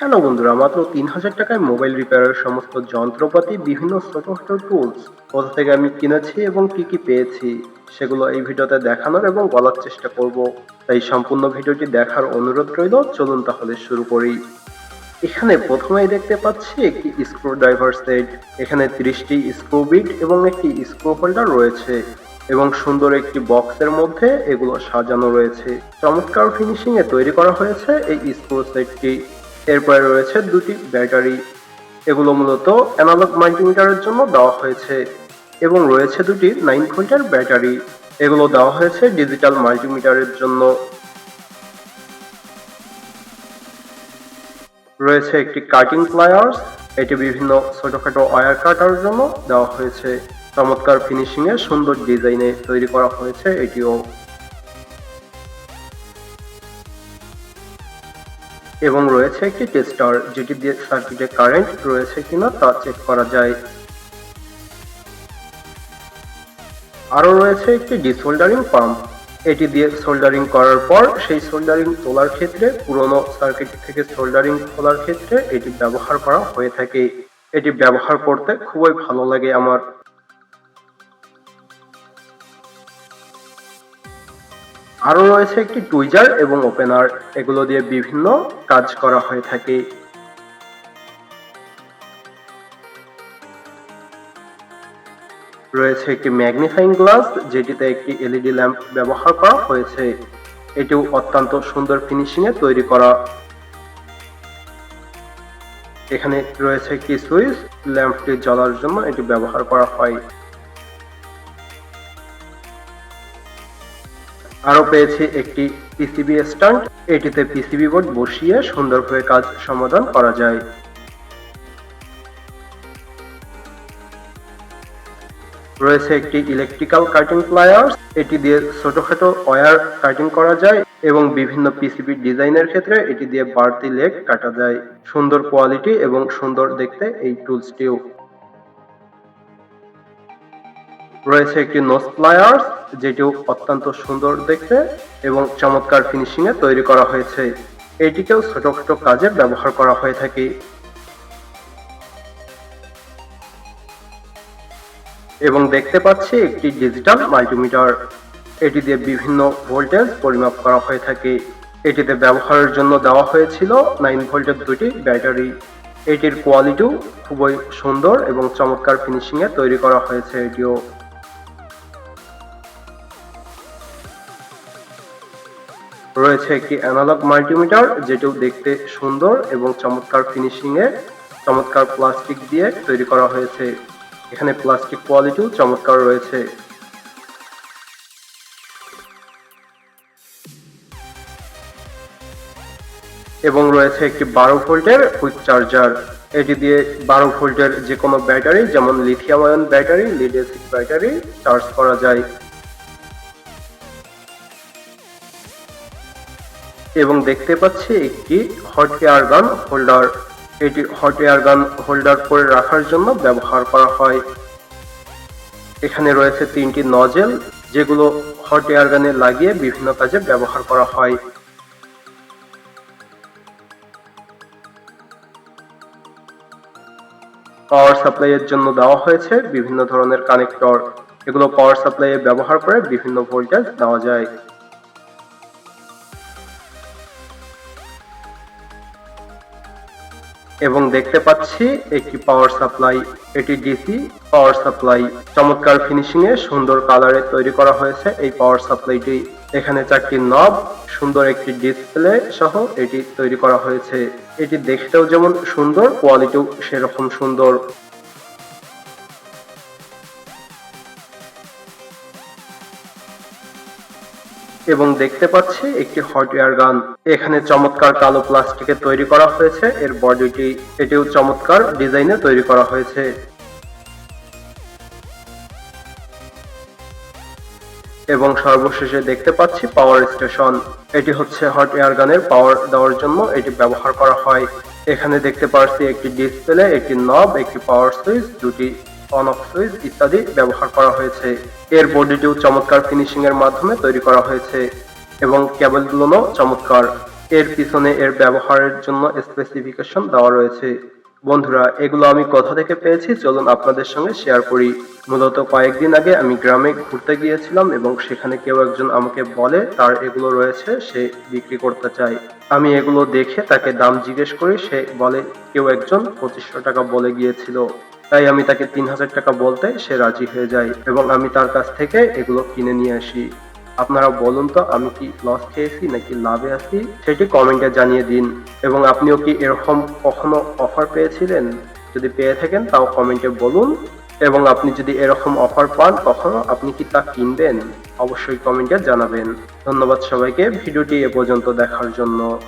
Hello বন্ধুরা, মাত্র তিন হাজার টাকায় মোবাইল রিপেয়ারের সমস্ত যন্ত্রপাতি, বিভিন্ন ছোট টুলস কোথা থেকে আমি কিনেছি এবং কি কি পেয়েছি সেগুলো এই ভিডিওতে দেখানোর এবং বলার চেষ্টা করব। তাই সম্পূর্ণ ভিডিওটি দেখার অনুরোধ রইল, চলুন তাহলে শুরু করি। এখানে প্রথমেই দেখতে পাচ্ছি একটি স্ক্রু ড্রাইভার সেট এখানে ত্রিশটি স্ক্রু বিট এবং একটি স্ক্রু হোল্ডার রয়েছে এবং সুন্দর একটি বক্সের মধ্যে এগুলো সাজানো রয়েছে। চমৎকার ফিনিশিং এ তৈরি করা হয়েছে এই স্ক্রু সেটটি এরপরে রয়েছে দুটি ব্যাটারি। এগুলো মূলত অ্যানালগ মাল্টিমিটারের জন্য দেওয়া হয়েছে এবং রয়েছে দুটি নাইন ভোল্টের ব্যাটারি। এগুলো দেওয়া হয়েছে ডিজিটাল মাল্টিমিটারের জন্য। রয়েছে একটি কাটিং প্লায়ার্স, এটি বিভিন্ন ছোটখাটো ওয়্যার কাটার জন্য দেওয়া হয়েছে। চমৎকার ফিনিশিং এ সুন্দর ডিজাইনে তৈরি করা হয়েছে এটিও। এবং রয়েছে একটি টেস্টার যেটি দিয়ে সার্কিটে কারেন্ট রয়েছে কিনা তা চেক করা যায়। আরও রয়েছে একটি ডিসোল্ডারিং পাম্প এটি দিয়ে সোল্ডারিং করার পর সেই সোল্ডারিং তোলার ক্ষেত্রে পুরনো সার্কিট থেকে সোল্ডারিং খোলার ক্ষেত্রে এটি ব্যবহার করা হয়ে থাকে। এটি ব্যবহার করতে খুবই ভালো লাগে আমার। আরও রয়েছে একটি টুইজার এবং ওপেনার। এগুলো দিয়ে বিভিন্ন কাজ করা হয়ে থাকে। রয়েছে একটি ম্যাগনিফাইং গ্লাস, যেটিতে একটি এলইডি ল্যাম্প ব্যবহার করা হয়েছে। এটিও অত্যন্ত সুন্দর ফিনিশিং এ তৈরি করা। এখানে রয়েছে একটি সুইচ, ল্যাম্পটি জ্বলার জন্য এটি ব্যবহার করা হয়। আরও পেয়েছি একটি পিসিবি স্ট্যান্ড এটিতে পিসিবি বোর্ড বসিয়ে সুন্দরভাবে কাজ সমাধান করা যায়। রয়েছে একটি ইলেকট্রিক্যাল কাটিং প্লায়ার্স এটি দিয়ে ছোটখাটো ওয়্যার কাটিং করা যায় এবং বিভিন্ন পিসিবি ডিজাইনের ক্ষেত্রে এটি দিয়ে বাড়তি লেগ কাটা যায়। সুন্দর কোয়ালিটি এবং সুন্দর দেখতে এই টুলসটিও রয়েছে একটি নোজ প্লায়ার্স, যেটিও অত্যন্ত সুন্দর দেখতে এবং চমৎকার ফিনিশিং এ তৈরি করা হয়েছে। এটিকেও ছোটখাটো কাজে ব্যবহার করা হয়ে থাকে। এবং দেখতে পাচ্ছি একটি ডিজিটাল মাল্টিমিটার এটি দিয়ে বিভিন্ন ভোল্টেজ পরিমাপ করা হয়ে থাকে। এটিতে ব্যবহারের জন্য দেওয়া হয়েছিল নাইন ভোল্টের দুটি ব্যাটারি। এটির কোয়ালিটিও খুবই সুন্দর এবং চমৎকার ফিনিশিং এ তৈরি করা হয়েছে এটিও। রয়েছে একটি অ্যানালগ মাল্টিমিটার যেটিও দেখতে সুন্দর এবং চমৎকার ফিনিশিং এ চমৎকার প্লাস্টিক দিয়ে তৈরি করা হয়েছে। এখানে প্লাস্টিক কোয়ালিটিও চমৎকার রয়েছে। এবং রয়েছে একটি বারো ভোল্টের কুইক চার্জার এটি দিয়ে বারো ভোল্টের যে কোনো ব্যাটারি, যেমন lithium ion battery lead battery charge করা যায়। এবং দেখতে পাচ্ছি একটি হট এয়ার গান হোল্ডার এটি হট এয়ার গান হোল্ডার করে রাখার জন্য ব্যবহার করা হয়। এখানে রয়েছে তিনটি নজেল যেগুলো হট এয়ার গানে লাগিয়ে বিভিন্ন কাজে ব্যবহার করা হয়। পাওয়ার সাপ্লাইয়ের জন্য দেওয়া হয়েছে বিভিন্ন ধরনের কানেক্টর এগুলো পাওয়ার সাপ্লাইয়ে ব্যবহার করে বিভিন্ন ভোল্টেজ দেওয়া যায়। এবং দেখতে পাচ্ছি একটি পাওয়ার সাপ্লাই এটি ডিসি পাওয়ার সাপ্লাই চমৎকার ফিনিশিং এ সুন্দর কালারে তৈরি করা হয়েছে। এই পাওয়ার সাপ্লাইটি এখানে চারটি নব সুন্দর একটি ডিসপ্লে সহ এটি তৈরি করা হয়েছে। এটি দেখতেও যেমন সুন্দর কোয়ালিটিও সেরকম সুন্দর। এবং দেখতে পাচ্ছি একটি হট এয়ার গান। এখানে চমৎকার কালো প্লাস্টিকে তৈরি করা হয়েছে। এর বডিটি, এটিও চমৎকার ডিজাইনে তৈরি করা হয়েছে। এবং সর্বশেষে দেখতে পাচ্ছি পাওয়ার স্টেশন। এটি হচ্ছে হট এয়ার গানের পাওয়ার দেওয়ার জন্য এটি ব্যবহার করা হয়। এখানে দেখতে পাচ্ছি একটি ডিসপ্লে, একটি নব, একটি পাওয়ার সুইচ, দুটি অন অফ সুইচ ইত্যাদি ব্যবহার করা হয়েছে। এর বডিটিও চমৎকার ফিনিশিং এর মাধ্যমে তৈরি করা হয়েছে এবং কেবলগুলো চমৎকার। এর পিছনে এর ব্যবহারের জন্য স্পেসিফিকেশন দেওয়া রয়েছে। বন্ধুরা, এগুলো আমি কোথা থেকে পেয়েছি চলুন আপনাদের সঙ্গে শেয়ার করি। মূলত কয়েকদিন আগে আমি গ্রামে ঘুরতে গিয়েছিলাম এবং সেখানে কেউ একজন আমাকে বলে, তার এগুলো রয়েছে, সে বিক্রি করতে চায়। আমি এগুলো দেখে তাকে দাম জিজ্ঞেস করি, সে বলে, কেউ একজন পঁচিশশো টাকা বলে গিয়েছিল। তাই আমি তাকে তিন হাজার টাকা বলতে সে রাজি হয়ে যায় এবং আমি তার কাছ থেকে এগুলো কিনে নিয়ে আসি। আপনারা বলুন তো, আমি কি লস খেয়েছি নাকি লাভে আছি? সেটি কমেন্টে জানিয়ে দিন। এবং আপনিও কি এরকম কখনো অফার পেয়েছিলেন? যদি পেয়ে থাকেন, তাও কমেন্টে বলুন। এবং আপনি যদি এরকম অফার পান, কখনো আপনি কি তা কিনবেন? অবশ্যই কমেন্টে জানাবেন। ধন্যবাদ সবাইকে। ভিডিওটি এ পর্যন্ত দেখার জন্য।